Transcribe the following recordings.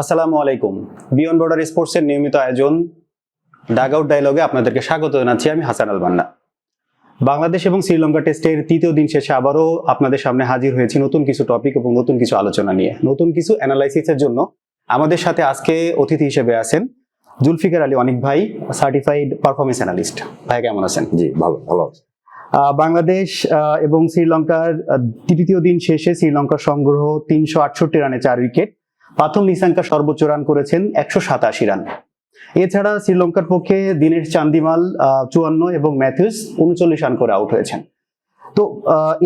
আসসালামু আলাইকুম। বিয়ন বর্ডার স্পোর্টসের নিয়মিত আয়োজন ডাগ আউট ডায়লগে আপনাদেরকে স্বাগত জানাচ্ছি আমি হাসান আল বান্না। বাংলাদেশ এবং শ্রীলঙ্কা টেস্টের তৃতীয় দিন শেষে আবারও আপনাদের সামনে হাজির হয়েছি নতুন কিছু টপিক এবং নতুন কিছু আলোচনা নিয়ে। নতুন কিছু অ্যানালাইসিসের জন্য আমাদের সাথে আজকে অতিথি হিসেবে আছেন জুলফিকার আলী অনিক ভাই সার্টিফাইড পারফরমেন্স অ্যানালিস্ট। ভাই কেমন আছেন? জি ভালো ভালো বাংলাদেশ এবং শ্রীলঙ্কার তৃতীয় দিন শেষে শ্রীলঙ্কার সংগ্রহ তিনশো আটষট্টি রানে চার উইকেট পাথম নিসাঙ্কা সর্বোচ্চ রান করেছেন একশো সাতাশি রান। এছাড়া শ্রীলঙ্কার পক্ষে দিনের চান্দিমাল চুয়ান্ন এবং ম্যাথিউস উনচল্লিশ রান করে আউট হয়েছেন। তো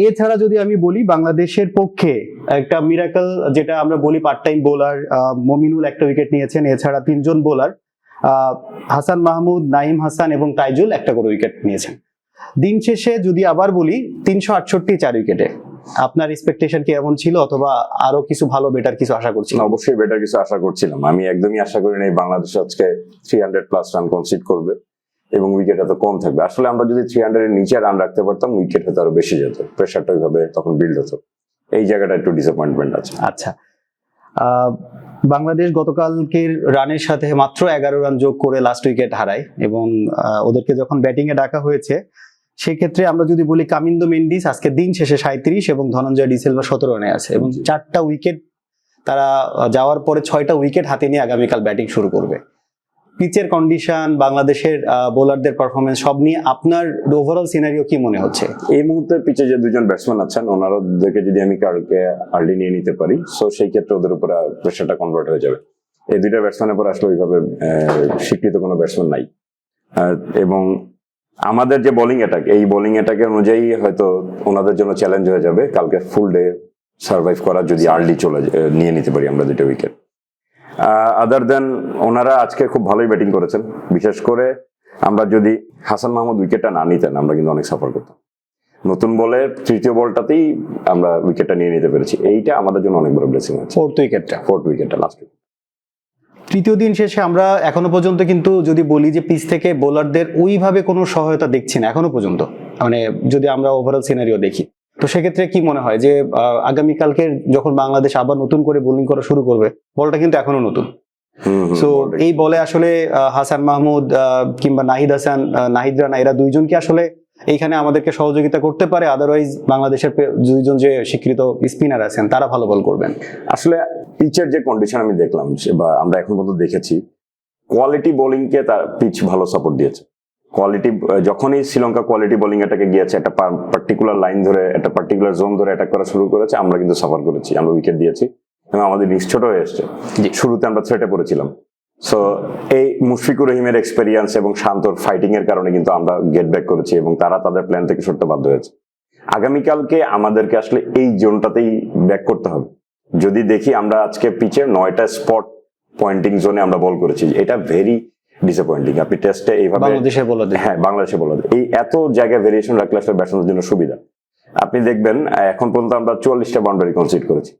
এছাড়া যদি আমি বলি, বাংলাদেশের পক্ষে একটা মিরাকল যেটা আমরা বলি পার্ট টাইম বোলার মমিনুল একটা উইকেট নিয়েছেন। এছাড়া তিনজন বোলার হাসান মাহমুদ নাইম হাসান এবং তাইজুল একটা করে উইকেট নিয়েছেন। দিন শেষে যদি আবার বলি, তিনশো আটষট্টি চার উইকেটে আপনার এক্সপেকটেশন কি এমন ছিল অথবা আরও কিছু ভালো বেটার কিছু আশা করছি না, অবশ্যই বেটার কিছু আশা করছিলাম। আমি একদমই আশা করি নাই বাংলাদেশ আজকে three hundred plus run concede করবে এবং উইকেট এত কম থাকবে। আসলে আমরা যদি থ্রি হান্ড্রেড এর নিচে রান রাখতে পারতাম উইকেট হয়তো আরও বেশি যেত। প্রেশারটা ওইভাবে তখন বিল্ড হতো। এই জায়গাটা একটু ডিসঅ্যাপয়েন্টমেন্ট আছে। আচ্ছা। বাংলাদেশ গতকালকের রানের সাথে মাত্র এগারো রান যোগ করে লাস্ট উইকেট হারায় এবং ওদেরকে যখন ব্যাটিং এ ডাকা হয়েছে সেক্ষেত্রে আমরা যদি বলি কামিন্দো মেন্ডিস, আজকে দিন শেষে সাঁত্রিশ এবং ধনঞ্জয় ডিসেলভা সতেরো রানে আছে এবং চারটা উইকেট তারা যাওয়ার পরে ছয়টা উইকেট হাতে নিয়ে আগামীকাল ব্যাটিং শুরু করবে। পিচের কন্ডিশন বাংলাদেশের বোলারদের পারফরমেন্স সব নিয়ে আপনার ওভারঅল সিনারিও কি মনে হচ্ছে? এই মুহূর্তে পিচে যে দুজন ব্যাটসম্যান আছেন, ওনারাদেরকে যদি আমি কালকে আর্লি নিয়ে নিতে পারি সো সেই ক্ষেত্রে ওদের উপরে প্রেশারটা কনভার্ট হয়ে যাবে। এই দুইটা ব্যাটসম্যানের পর আসলে ওইভাবে স্বীকৃত কোনো ব্যাটসম্যান নাই। এবং আমাদের যে বোলিং অ্যাটাক এই বোলিং অ্যাটাকের অনুযায়ী হয়তো ওনাদের জন্য চ্যালেঞ্জ হয়ে যাবে। কালকে ফুল ডে সার্ভাইভ করা যদি আর্লি চলে নিয়ে নিতে পারি আমরা দুটো উইকেট আদার দেন ওনারা আজকে খুব ভালোই ব্যাটিং করেছেন। বিশেষ করে আমরা যদি হাসান মাহমুদ উইকেটটা না নিতেন আমরা কিন্তু অনেক সাফার করতাম। নতুন বলে তৃতীয় বলটাতেই আমরা উইকেটটা নিয়ে নিতে পেরেছি। এইটা আমাদের জন্য অনেক বড় ব্লেসিং হচ্ছে ফোর্থ উইকেটটা ফোর্থ উইকেটটা লাস্ট তৃতীয় দিন শেষে আমরা এখনও পর্যন্ত কিন্তু যদি বলি যে পিচ থেকে বোলারদের ওইভাবে কোনো সহায়তা দেখছি না এখনও পর্যন্ত। মানে যদি আমরা ওভারঅল সিনারিও দেখি। তো সেক্ষেত্রে কি মনে হয় যে আগামীকালকে যখন বাংলাদেশ আবার নতুন করে বোলিং করা শুরু করবে বলটা কিন্তু এখনও নতুন। সো এই বলে আসলে হাসান মাহমুদ আহ, কিংবা নাহিদ হাসান আহ, নাহিদ রানা এরা দুইজন কি আসলে এইখানে আমাদেরকে সহযোগিতা করতে পারে আদারওয়াইজ বাংলাদেশের দুইজন যে স্বীকৃত স্পিনার আছেন তারা ভালো বল করবেন। আসলে পিচের যে কন্ডিশন আমি দেখলাম বা আমরা এখন পর্যন্ত দেখেছি কোয়ালিটি বোলিংকে তার পিচ ভালো সাপোর্ট দিয়েছে। কোয়ালিটি যখনই শ্রীলঙ্কা কোয়ালিটি বোলিং এটাকে গিয়েছে একটা পার্টিকুলার লাইন ধরে একটা পার্টিকুলার জোন ধরে অ্যাটাক করা শুরু করেছে আমরা কিন্তু সাফার করেছি আমরা উইকেট দিয়েছি। এবং আমাদের ছোট হয়ে এসছে। শুরুতে আমরা থ্রেটে পড়েছিলাম। সো এই মুশফিকুর রহিমের এক্সপেরিয়েন্স এবং শান্তর ফাইটিং এর কারণে কিন্তু আমরা গেট ব্যাক করেছি এবং তারা তাদের প্ল্যান থেকে সরতে বাধ্য হয়েছে। আগামীকালকে আমাদেরকে আসলে এই জোনটাতেই ব্যাক করতে হবে। যদি দেখি আমরা আজকে পিচে নয়টা স্পট পয়েন্টিং জোনে আমরা বল করেছি এটা ভেরি ডিসঅ্যাপয়েন্টিং আপনি টেস্টে এইভাবে বাংলাদেশের বোলারদের হ্যাঁ বাংলাদেশে বলা যায়। এই এত জায়গায় ভেরিয়েশন রাখলে আসলে ব্যাটসম্যানের জন্য সুবিধা। আপনি দেখবেন এখন পর্যন্ত আমরা চুয়াল্লিশটা বাউন্ডারি কনসিড করেছি।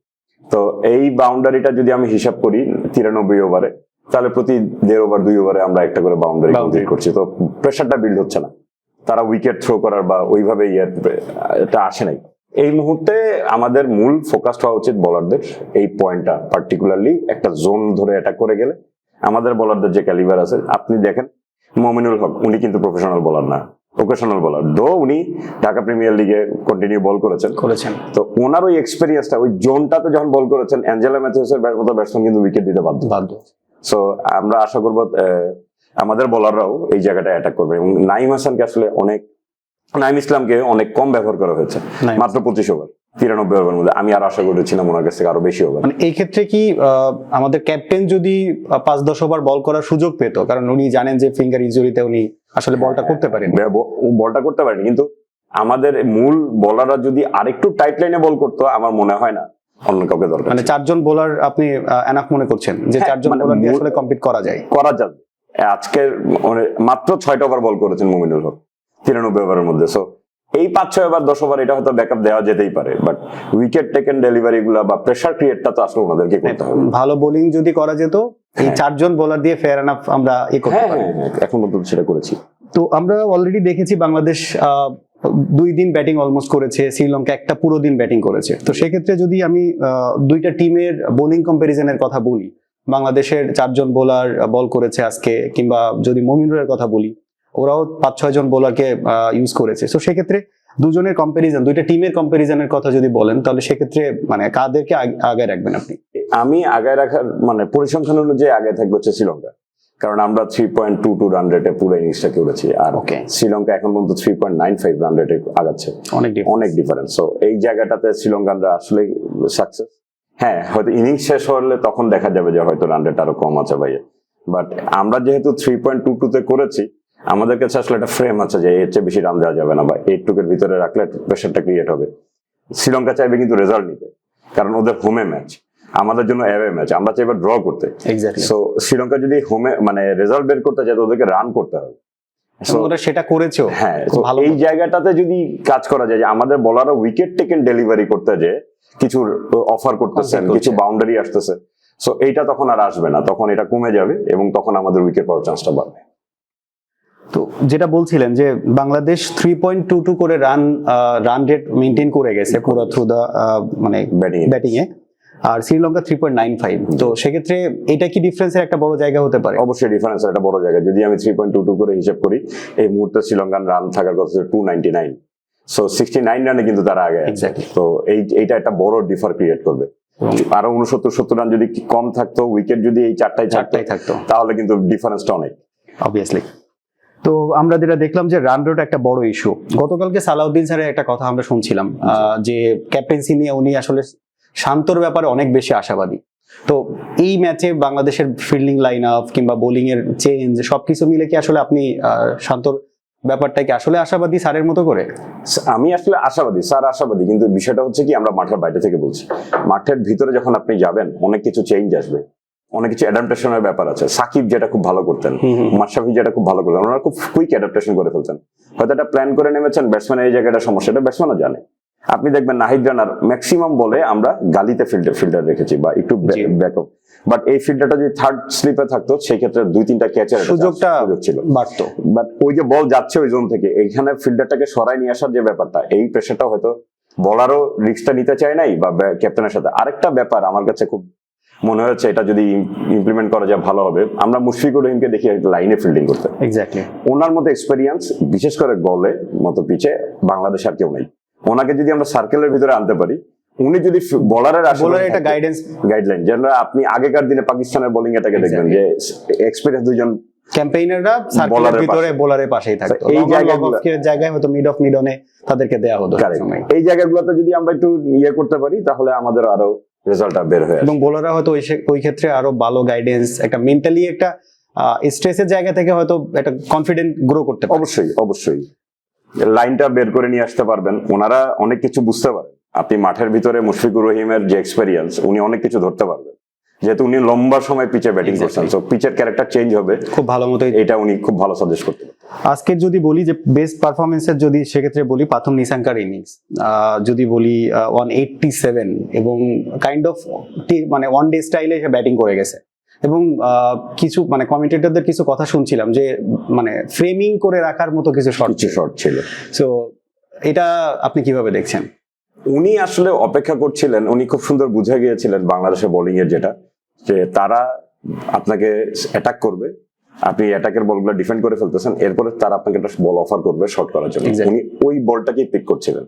তো এই বাউন্ডারিটা যদি আমি হিসাব করি তিরানব্বই ওভারে তাহলে প্রতি দেড় ওভার দুই ওভারে আমরা একটা করে বাউন্ডারি। কমপ্লিট করছি। তো প্রেশারটা বিল্ড হচ্ছে না। তারা উইকেট থ্রো করার বা ওইভাবে ইয়ে এটা আসে নাই। এই মুহূর্তে আমাদের মূল ফোকাস হওয়া উচিত বলারদের এই পয়েন্টটা পার্টিকুলারলি একটা জোন ধরে অ্যাটাক করে গেলে। আমাদের বলারদের যে ক্যালিভার আছে আপনি দেখেন মমিনুল হক উনি কিন্তু প্রফেশনাল বলার না। প্রফেশনাল বলার দো উনি ঢাকা প্রিমিয়ার লিগে কন্টিনিউ বল করেছেন। করেছেন। তো ওনার ওই এক্সপিরিয়েন্সটা ওই জোনটাতে যখন বল করেছেন অ্যাঞ্জেলা ম্যাথিউসের ব্যাট মতো ব্যাটসম্যান কিন্তু উইকেট দিতে বাধ্য। বাধ্য সো আমরা আশা করব আমাদের বলাররাও এই জায়গাটা অ্যাটাক করবে। এবং নাইম হাসানকে আসলে অনেক নাইম ইসলামকে অনেক কম ব্যবহার করা হয়েছে। মাত্র পঁচিশ ওভার তিরানব্বই ওভারের মধ্যে আমি আর আশা করেছিলাম ওনার কাছ থেকে আরও বেশি ওভার মানে এই ক্ষেত্রে কি আমাদের ক্যাপ্টেন যদি পাঁচ দশ ওভার বল করার সুযোগ পেত কারণ উনি জানেন যে ফিঙ্গার ইনজুরিতে উনি আসলে বলটা করতে পারেন। বলটা করতে পারেনি। কিন্তু আমাদের মূল বলাররা যদি আরেকটু টাইট লাইনে বল করতো আমার মনে হয় না। অন্য কাউকে দরকার মানে চারজন বোলার আপনি এনাফ মনে করছেন যে হ্যাঁ, চারজন মানে বোলার দিয়ে আসলে কমপ্লিট করা যায়? করা যাবে। আজকের মানে মাত্র ছয়টা ওভার বল করেছেন মুমিনুল হক তিরানব্বই ওভারের মধ্যে। সো এই পাঁচ ছয় ওভার দশ ওভার এটা হয়তো ব্যাকআপ দেওয়া যেতেই পারে বাট উইকেট টেকেন ডেলিভারি গুলা বা প্রেশার ক্রিয়েটটা তো আসলে ওনাদেরকে করতে হবে। ভালো বোলিং যদি করা যেত এই হ্যাঁ। চারজন বোলার দিয়ে ফেয়ার এনাফ আমরা ই করতে হ্যাঁ পারি। হ্যাঁ, হ্যাঁ, এখন পর্যন্ত সেটা করেছি। তো আমরা অলরেডি দেখেছি বাংলাদেশ আহ, দুই দিন ব্যাটিং অলমোস্ট করেছে শ্রীলঙ্কা একটা পুরো দিন ব্যাটিং করেছে। তো সেক্ষেত্রে যদি আমি দুইটা টিমের বোলিং কম্পারিজনের কথা বলি, বাংলাদেশের চারজন বোলার বল করেছে আজকে, কিংবা যদি মমিনুরের কথা বলি, ওরাও পাঁচ ছয় জন বোলারকে ইউজ করেছে। তো সেক্ষেত্রে দুজনের কম্পারিজন দুইটা টিমের কম্পারিজনের কথা যদি বলেন, তাহলে সেক্ষেত্রে মানে কাদেরকে আগ- রাখবেন আপনি? আমি আগায় রাখার মানে পরিসংখ্যান অনুযায়ী আগে থাকবে হচ্ছে শ্রীলঙ্কা কারণ আমরা three point two two run রেটে পুরো ইনিংসটা করেছি। আর শ্রীলঙ্কা এখন পর্যন্ত three point nine five run রেটে আগাচ্ছে। অনেক অনেক ডিফারেন্স সো এই জায়গাটাতে শ্রীলঙ্কানরা আসলে সাকসেস হ্যাঁ হয়তো ইনিংস শেষ হলে তখন দেখা যাবে যে হয়তো রান রেট আরও কম আছে ভাইয়া। বাট আমরা যেহেতু থ্রি পয়েন্ট টু টু তে করেছি আমাদের কাছে আসলে একটা ফ্রেম আছে যে এর চেয়ে বেশি রান দেওয়া যাবে না বা এইট টুকের ভিতরে রাখলে প্রেশারটা ক্রিয়েট হবে। শ্রীলঙ্কা চাইবে কিন্তু রেজাল্ট নিতে। কারণ ওদের হোমে ম্যাচ আমাদের জন্য অ্যাওয়ে ম্যাচ আমরা চাই এবার ড্র করতে। সো শ্রীলঙ্কা যদি হোমে মানে রেজাল্ট বের করতে চায় ওদেরকে রান করতে হবে। ওরা সেটা করেছেও। হ্যাঁ ভালো এই জায়গাটাতে যদি কাজ করা যায় যে আমাদের বলারও উইকেট টেকেন ডেলিভারি করতে যে কিছু অফার করতেছেন কিছু বাউন্ডারি আসতেছে সো এইটা তখন আর আসবে না তখন এটা কমে যাবে এবং তখন আমাদের উইকেট পাওয়ার চান্সটা বাড়বে। তো যেটা বলছিলেন যে Bangladesh three point two two করে রান রান রেট মেনটেন করে গেছে পুরো থ্রু দা মানে ব্যাটিং ব্যাটিং এ আর Sri Lanka three point nine five তো সেক্ষেত্রে এটা কি ডিফারেন্সের একটা বড় জায়গা হতে পারে? অবশ্যই ডিফারেন্স একটা বড় জায়গা। যদি আমি থ্রি পয়েন্ট টু টু করে হিসাব করি এই মুহূর্তে শ্রীলঙ্কান রান থাকার কথা two ninety nine so sixty nine রানে কিন্তু তারা আগে আছে। তো এই এইটা একটা বড় ডিফার ক্রিয়েট করবে। আরও উনসত্তর সত্তর রান যদি কম থাকতো উইকেট যদি এই চারটায় চারটাই থাকতো। তাহলে কিন্তু ডিফারেন্সটা অনেক। অবভিয়াসলি তো আমরা যেটা দেখলাম যে রান রেট একটা বড় ইস্যু গতকালকে সালাউদ্দিন স্যারের একটা কথা আমরা শুনছিলাম যে ক্যাপ্টেন্সি নিয়ে উনি আসলে শান্তর ব্যাপারে অনেক বেশি আশাবাদী। তো এই ম্যাচে বাংলাদেশের ফিল্ডিং লাইন আপ কিংবা বোলিং এর চেঞ্জ সবকিছু মিলে কি আসলে আপনি শান্তর ব্যাপারটাকে আসলে আশাবাদী স্যারের মতো করে? আমি আসলে আশাবাদী স্যার আশাবাদী। কিন্তু বিষয়টা হচ্ছে কি আমরা মাঠের বাইরে থেকে বলছি। মাঠের ভিতরে যখন আপনি যাবেন অনেক কিছু চেঞ্জ আসবে। অনেক কিছু অ্যাডাপ্টেশনের ব্যাপার আছে। সাকিব যেটা খুব ভালো করতেন মাশরাফি যেটা খুব ভালো করতেন ওনারা খুব কুইক অ্যাডাপ্টেশন করে ফেলতেন। হয়তো এটা প্ল্যান করে নেমেছেন ব্যাটসম্যানের এই জায়গাটা সমস্যা এটা ব্যাটসম্যানও জানে। আপনি দেখবেন নাহিদ রানার ম্যাক্সিমাম বলে আমরা গালিতে ফিল্ডার ফিল্ডার রেখেছি বা একটু ব্যাকআপ বাট এই ফিল্ডারটা যদি থার্ড স্লিপে থাকতো সেই ক্ষেত্রে দুই তিনটা ক্যাচের সুযোগটা সুযোগ ছিল। বাড়তো। বাট ওই যে বল যাচ্ছে ওই জোন থেকে এইখানে ফিল্ডারটাকে সরাই নিয়ে আসার যে ব্যাপারটা এই প্রেশারটা হয়তো বলারও রিস্কটা নিতে চায় নাই বা ক্যাপ্টেনের সাথে। আরেকটা ব্যাপার আমার কাছে খুব মনে হচ্ছে এটা যদি ইমপ্লিমেন্ট করা যায় ভালো হবে। আমরা মুশফিকুর রহিমকে দেখি লাইনে ফিল্ডিং করতে। এক্স্যাক্টলি ওনার মতো এক্সপেরিয়েন্স বিশেষ করে গলে মতো পিছে বাংলাদেশ আর কেউ নেই। ওনাকে যদি আমরা সার্কেলের ভিতরে আনতে পারি উনি যদি বলারের বোলার একটা গাইডেন্স গাইডলাইন যেন আপনি আগেকার দিনে পাকিস্তানের বোলিং এটাকে দেখবেন যে এক্সপিরিয়েন্স দুজন ক্যাম্পেইনাররা সার্কেলের ভিতরে বোলারের পাশেই থাকতো। এই জায়গাগুলো- জায়গায় হয়তো মিড অফ মিডনে তাদেরকে দেয়া হতো এই জায়গাগুলোতে যদি আমরা একটু ইয়ে করতে পারি তাহলে আমাদের আরও রেজাল্টটা বের হয়ে এবং বোলাররা হয়তো ওই ওই ক্ষেত্রে আরও ভালো গাইডেন্স একটা মেন্টালি একটা স্ট্রেসের জায়গা থেকে হয়তো একটা কনফিডেন্ট গ্রো করতে পারে। অবশ্যই অবশ্যই। লাইনটা বের করে নিয়ে আসতে পারবেন। ওনারা অনেক কিছু বুঝতে পারেন। আপনি মাঠের ভিতরে মুশফিকুর রহিমের যে এক্সপেরিয়েন্স উনি অনেক কিছু ধরতে পারবেন। যেহেতু উনি লম্বা সময় পিচে ব্যাটিং. করছেন তো পিচের ক্যারেক্টার চেঞ্জ হবে। খুব ভালো মতোই এটা উনি খুব ভালো সাজেস্ট করতে আজকের যদি বলি যে বেস্ট পারফরমেন্সের যদি সেক্ষেত্রে বলি প্রথম নিশাঙ্কার ইনিংস যদি বলি ওয়ান এইটটি সেভেন এবং কাইন্ড অফ মানে ওয়ান ডে স্টাইলে সে ব্যাটিং করে গেছে। এবং কিছু মানে কমেন্টেটরদের কিছু কথা শুনছিলাম যে মানে ফ্রেমিং করে রাখার মতো কিছু শর্ট শর্ট ছিল। সো এটা আপনি কীভাবে দেখছেন? উনি আসলে অপেক্ষা করছিলেন উনি খুব সুন্দর বুঝে গিয়েছিলেন বাংলাদেশের বোলিং এর যেটা যে তারা আপনাকে অ্যাটাক করবে আপনি অ্যাটাকের বলগুলো ডিফেন্ড করে ফেলতেছেন এরপরে তারা আপনাকে একটা বল অফার করবে শর্ট করার জন্য. উনি ওই বলটাকেই পিক করছিলেন।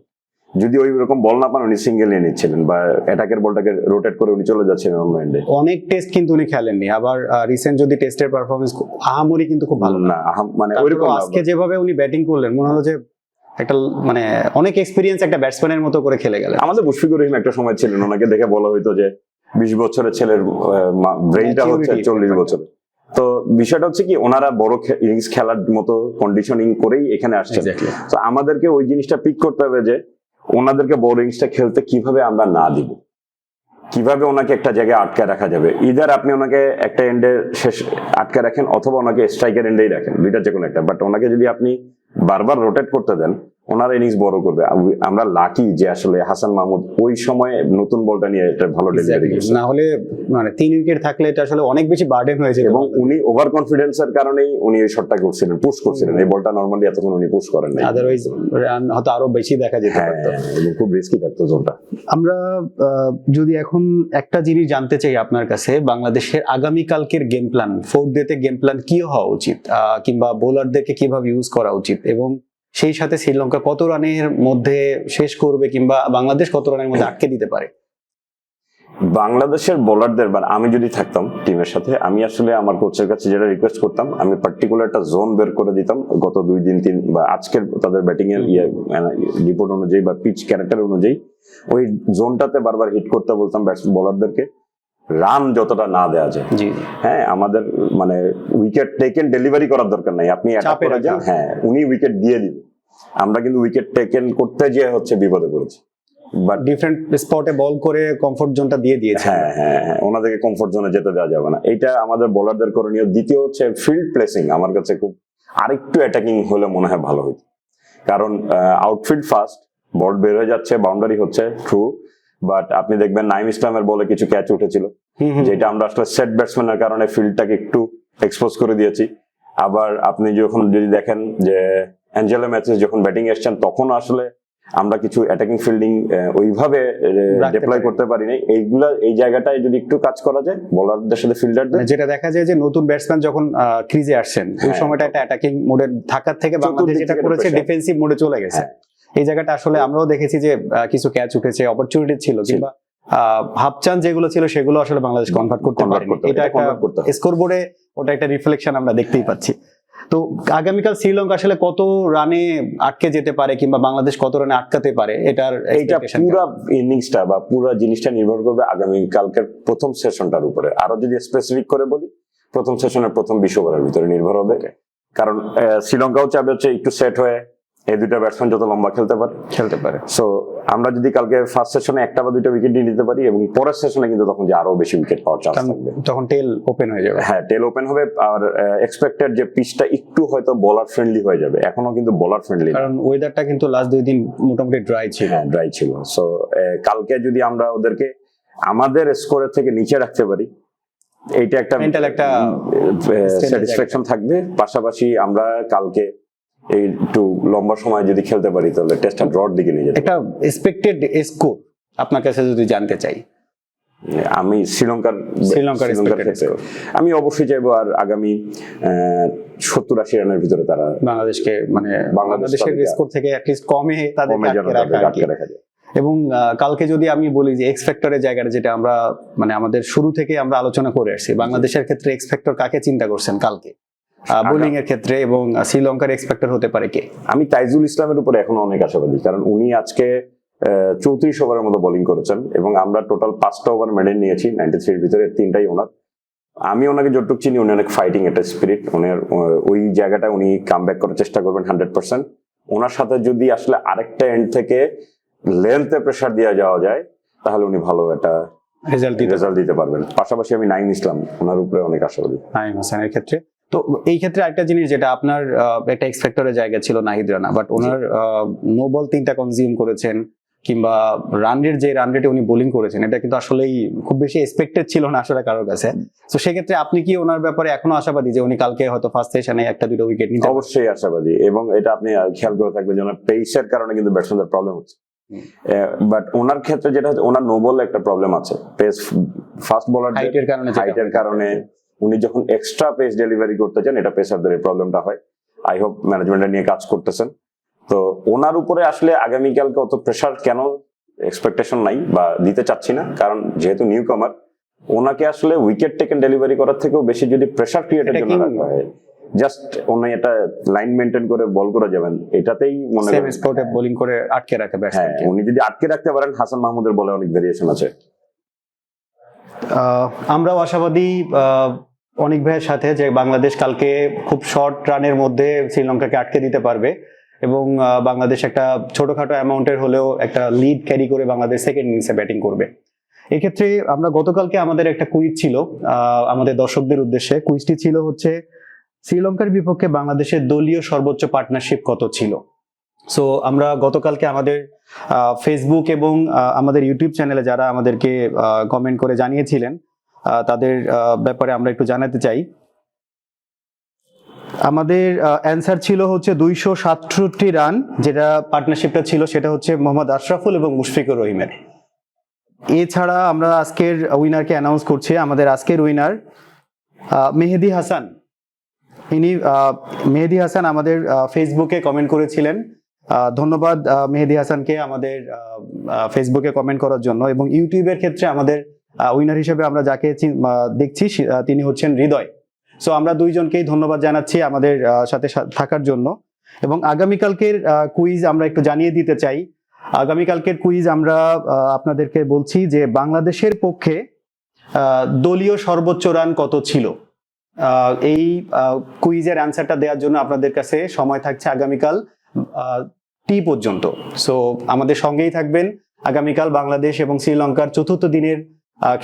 যদি ওই রকম বল না পান উনি সিঙ্গেল নিয়ে নিচ্ছিলেন বা অ্যাটাকের বলটাকে রোটেট করে উনি চলে যাচ্ছিলেন অন্য এন্ডে অনেক টেস্ট কিন্তু উনি খেলেননি। আবার রিসেন্ট যদি টেস্টের পারফরমেন্স আহামরি কিন্তু খুব ভালো। না মানে ওইরকম আজকে যেভাবে উনি ব্যাটিং করলেন মনে হলো যে একটা মানে অনেক এক্সপিরিয়েন্স একটা ব্যাটসম্যানের মতো করে খেলে গেলেন। আমাদের মুশফিকুর রহিম একটা সময় ছিলেন ওনাকে দেখে বলা হইতো যে বিশ বছরের ছেলের ব্রেইনটা হচ্ছে চল্লিশ। বছর। তো বিষয়টা হচ্ছে কি ওনারা বড় ইনিংস খেলার মতো কন্ডিশনিং করেই এখানে Exactly. তো আমাদেরকে ওই জিনিসটা পিক করতে হবে যে ওনাদেরকে বোরিংসটা খেলতে কীভাবে আমরা না দিব? কীভাবে ওনাকে একটা জায়গায় আটকে রাখা যাবে? ইদার আপনি ওনাকে একটা এন্ডে শেষ আটকে রাখেন অথবা ওনাকে স্ট্রাইকের এন্ডেই রাখেন দুইটা যে কোনো একটা। বাট ওনাকে যদি আপনি বারবার রোটেট করতে দেন ওনার ইনিংস বড় করবে। আমরা লাকি যে আসলে হাসান মাহমুদ ওই সময় নতুন বলটা নিয়ে এটা ভালো ডেলিভারি. না হলে মানে তিন উইকেট থাকলে এটা আসলে অনেক বেশি বার্ডেন হয়ে যেত। এবং উনি ওভার কনফিডেন্সের কারণেই উনি এই শটটা করছিলেন পুশ করছিলেন। এই বলটা নর্মালি এতক্ষণ উনি পুশ করেন নাই। আদারওয়াইজ রান হয়তো আরও বেশি দেখা যেতে হ্যাঁ খুব রিস্কি থাকতো জোনটা আমরা যদি এখন একটা জিনিস জানতে চাই আপনার কাছে বাংলাদেশের আগামী কালকের গেম প্ল্যান ফোর্থ ডেতে গেম প্ল্যান কি হওয়া উচিত? কিংবা বোলারদেরকে কীভাবে ইউজ করা উচিত? এবং সেই সাথে শ্রীলঙ্কা কত রানের মধ্যে শেষ করবে কিংবা বাংলাদেশ কত রানের মধ্যে আটকে দিতে পারে? বাংলাদেশের বোলারদের বা আমি যদি থাকতাম টিমের সাথে আমি আসলে আমার কোচের কাছে যেটা রিকোয়েস্ট করতাম আমি পার্টিকুলার একটা জোন বের করে দিতাম গত দুই দিন তিন বা আজকের তাদের ব্যাটিং এর ইয়ে রিপোর্ট অনুযায়ী বা পিচ ক্যারেক্টার অনুযায়ী ওই জোনটাতে বারবার হিট করতে বলতাম ব্যাটস বোলারদেরকে রান যতটা না দেওয়া যায়। হ্যাঁ আমাদের মানে উইকেট টেকেন ডেলিভারি করার দরকার নাই। আপনি। হ্যাঁ উনি উইকেট দিয়ে দিবেন আমরা কিন্তু উইকেট টেকেন করতে যেয়ে হচ্ছে বিপদে পড়েছি। ডিফারেন্ট স্পটে বল করে কমফোর্ট জোনটা দিয়ে দিয়েছে। হ্যাঁ হ্যাঁ হ্যাঁ ওনাদেরকে কমফোর্ট জোনে যেতে দেওয়া যাবে না। এটা আমাদের বোলারদের করণীয়। দ্বিতীয় হচ্ছে ফিল্ড প্লেসিং আমার কাছে খুব আরেকটু অ্যাটাকিং হলে মনে হয় ভালো হতো কারণ আউটফিল্ড ফাস্ট বল বের হয়ে যাচ্ছে বাউন্ডারি হচ্ছে ট্রু বাট আপনি দেখবেন নাইম ইসলামের বলে কিছু ক্যাচ উঠেছিল। যেটা আমরা আসলে সেট ব্যাটসম্যানের কারণে ফিল্ডটাকে একটু এক্সপোজ করে দিয়েছি। আবার আপনি যখন যদি দেখেন যে অ্যাঞ্জেলো ম্যাচেস যখন ব্যাটিং এসছেন তখন আসলে আমরা কিছু অ্যাটাকিং ফিল্ডিং ওইভাবে ডিপ্লয় করতে পারি নাই এইগুলা এই জায়গাটায় যদি একটু কাজ করা যায় বোলারদের সাথে ফিল্ডারদের মানে যেটা দেখা যায় যে নতুন ব্যাটসম্যান যখন ক্রিজে আসছেন ওই। সময়টা একটা অ্যাটাকিং মোডে থাকার থেকে বাংলাদেশ যেটা করেছে ডিফেন্সিভ মোডে চলে গেছে। হ্যাঁ। এই জায়গাটা আসলে আমরাও দেখেছি যে কিছু ক্যাচ উঠেছে অপরচুনিটি ছিল কিংবা চান্স যেগুলো ছিল সেগুলো আসলে বাংলাদেশ কনভার্ট করতে পারেনি। এটা একটা ওটা একটা রিফ্লেকশন আমরা দেখতেই পাচ্ছি। তো আগামীকাল শ্রীলঙ্কা আসলে কত রানে আটকে যেতে পারে কিংবা বাংলাদেশ কত রানে আটকাতে পারে এটার এইটা পুরো ইনিংসটা বা পুরো জিনিসটা নির্ভর করবে আগামী কালকের প্রথম সেশনটার উপরে। আরও যদি স্পেসিফিক করে বলি প্রথম সেশনের প্রথম বিশ ওভারের ভিতরে নির্ভর হবে। কারণ শ্রীলঙ্কাও চাবে হচ্ছে একটু সেট হয়ে এই দুইটা ব্যাটসম্যান যত লম্বা খেলতে পারে। খেলতে পারে। সো আমরা যদি কালকে ফার্স্ট সেশনে একটা বা দুইটা উইকেট নিয়ে নিতে পারি এবং পরের সেশনে কিন্তু তখন যে আরও বেশি উইকেট পাওয়ার চান্স থাকবে। তখন টেল ওপেন হয়ে যাবে। হ্যাঁ টেল ওপেন হবে আর এক্সপেক্টেড যে পিচটা একটু হয়তো বলার ফ্রেন্ডলি হয়ে যাবে। এখনও কিন্তু বলার ফ্রেন্ডলি কারণ ওয়েদারটা কিন্তু লাস্ট দুই দিন মোটামুটি ড্রাই ছিল। হ্যাঁ ড্রাই ছিল। সো কালকে যদি আমরা ওদেরকে আমাদের স্কোরের থেকে নিচে রাখতে পারি এইটা একটা Mental একটা স্যাটিসফ্যাকশন থাকবে। পাশাপাশি আমরা কালকে একটু লম্বা সময় যদি খেলতে পারি তাহলে টেস্টটা ড্রর দিকে নিয়ে যেতে একটা এক্সপেক্টেড স্কোর আপনার কাছে যদি জানতে চাই। আমি শ্রীলঙ্কার শ্রীলঙ্কার আমি অবশ্যই চাইব আর আগামী সত্তর আশি রানের ভিতরে তারা বাংলাদেশকে মানে বাংলাদেশের স্কোর থেকে অ্যাটলিস্ট কমে তাদের আটকে রাখা যায়। এবং কালকে যদি আমি বলি যে এক্স ফ্যাক্টরের জায়গাটা যেটা আমরা মানে আমাদের শুরু থেকে আমরা আলোচনা করে আসছি বাংলাদেশের ক্ষেত্রে এক্স ফ্যাক্টর কাকে চিন্তা করছেন কালকে? বোলিং এর ক্ষেত্রে এবং শ্রীলঙ্কার এক্স ফ্যাক্টর হতে পারে কে? আমি তাইজুল ইসলামের উপরে এখনও অনেক আশাবাদী কারণ উনি আজকে চৌত্রিশ ওভারের মতো বোলিং করেছেন এবং আমরা টোটাল পাঁচটা ওভার মেডেল নিয়েছি নাইনটি থ্রির ভিতরে তিনটাই ওনার। আমি ওনাকে যতটুকু চিনি উনি অনেক ফাইটিং একটা স্পিরিট ওনার ওই জায়গাটা উনি কাম ব্যাক করার চেষ্টা করবেন হান্ড্রেড পার্সেন্ট ওনার সাথে যদি আসলে আরেকটা এন্ড থেকে লেন্থে প্রেশার দেওয়া যাওয়া যায় তাহলে উনি ভালো একটা রেজাল্ট রেজাল্ট দিতে পারবেন। পাশাপাশি আমি নাইম ইসলাম ওনার উপরে অনেক আশাবাদী। নাইম হাসানের ক্ষেত্রে। তো এই ক্ষেত্রে একটা জিনিস যেটা আপনার একটা এক্সপেক্টরের জায়গা ছিল নাহিদ রানা বাট ওনার নো বল তিনটা কনজিউম করেছেন কিংবা রান রেট যে রান রেটে উনি বোলিং করেছেন এটা কিন্তু আসলেই খুব বেশি এক্সপেক্টেড ছিল না আসলে কারোর কাছে। তো সেক্ষেত্রে আপনি কি ওনার ব্যাপারে এখনও আশাবাদী যে উনি কালকে হয়তো ফার্স্ট সেশনে একটা দুটো উইকেট নিতে অবশ্যই আশাবাদী এবং এটা আপনি খেয়াল করে থাকবেন যে ওনার পেসের কারণে কিন্তু ব্যাটসম্যানদের প্রবলেম হচ্ছে। বাট ওনার ক্ষেত্রে যেটা হচ্ছে ওনার নো বল একটা প্রবলেম আছে। পেস ফাস্ট বোলার হাইটের কারণে হাইটের কারণে উনি যখন এক্সট্রা পেস ডেলিভারি করতে চান এটা পেসারদের এই প্রবলেমটা হয়। আই হোপ ম্যানেজমেন্ট নিয়ে কাজ করতেছেন। তো ওনার উপরে আসলে আগামীকালকে অত প্রেশার কেন এক্সপেকটেশন নাই বা দিতে চাচ্ছি না? কারণ যেহেতু নিউ কামার ওনাকে আসলে উইকেট টেকেন ডেলিভারি করার থেকেও বেশি যদি প্রেশার ক্রিয়েটের জন্য রাখা হয় জাস্ট উনি এটা লাইন মেনটেন করে বল করে যাবেন এটাতেই মনে সেম স্পটে বোলিং করে আটকে রাখে হ্যাঁ উনি যদি আটকে রাখতে পারেন হাসান মাহমুদের বলে অনেক ভেরিয়েশন আছে। আমরাও আশাবাদী অনেক ভাইয়ের সাথে যে বাংলাদেশ কালকে খুব শর্ট রানের মধ্যে শ্রীলঙ্কাকে আটকে দিতে পারবে এবং বাংলাদেশ একটা ছোটখাটো অ্যামাউন্টের হলেও একটা লিড ক্যারি করে বাংলাদেশ সেকেন্ড ইনিংসে ব্যাটিং করবে। এক্ষেত্রে আমরা গতকালকে আমাদের একটা কুইজ ছিল আমাদের দর্শকদের উদ্দেশ্যে। কুইজটি ছিল হচ্ছে, শ্রীলঙ্কার বিপক্ষে বাংলাদেশের দলীয় সর্বোচ্চ পার্টনারশিপ কত ছিল? সো আমরা গতকালকে আমাদের ফেসবুক এবং আমাদের ইউটিউব চ্যানেলে যারা আমাদেরকে কমেন্ট করে জানিয়েছিলেন তাদের ব্যাপারে আমরা একটু জানাতে চাই। আমাদের অ্যান্সার ছিল হচ্ছে দুইশো সাতষট্টি রান যেটা পার্টনারশিপটা ছিল সেটা হচ্ছে মোহাম্মদ আশরাফুল এবং মুশফিকুর রহিমের। এছাড়া আমরা আজকের উইনারকে অ্যানাউন্স করছি, আমাদের আজকের উইনার মেহেদি হাসান। ইনি মেহেদি হাসান আমাদের ফেসবুকে কমেন্ট করেছিলেন। ধন্যবাদ মেহেদি হাসানকে আমাদের ফেসবুকে কমেন্ট করার জন্য এবং ইউটিউবের ক্ষেত্রে আমাদের উইনার হিসেবে আমরা যাকে দেখছি তিনি হচ্ছেন হৃদয়। সো আমরা দুইজনকেই ধন্যবাদ জানাচ্ছি আমাদের সাথে থাকার জন্য। এবং আগামীকালকের কুইজ আমরা একটু জানিয়ে দিতে চাই। আগামীকালকের কুইজ আমরা আপনাদেরকে বলছি যে বাংলাদেশের পক্ষে দলীয় সর্বোচ্চ রান কত ছিল? এই কুইজের অ্যান্সারটা দেওয়ার জন্য আপনাদের কাছে সময় থাকছে আগামীকাল। টি পর্যন্ত। সো আমাদের সঙ্গেই থাকবেন আগামীকাল বাংলাদেশ এবং শ্রীলঙ্কার চতুর্থ দিনের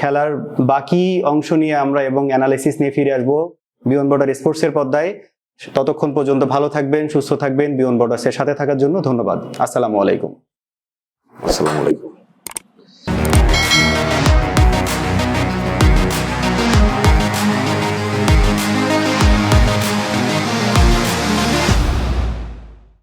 খেলার বাকি অংশ নিয়ে আমরা এবং অ্যানালাইসিস নিয়ে ফিরে আসব বিয়ন বর্ডার স্পোর্টসের পর্দায়। ততক্ষণ পর্যন্ত ভালো থাকবেন, সুস্থ থাকবেন বিয়ন বর্ডার্সের সাথে থাকার জন্য ধন্যবাদ। আসসালামু আলাইকুম। আসসালামু আলাইকুম।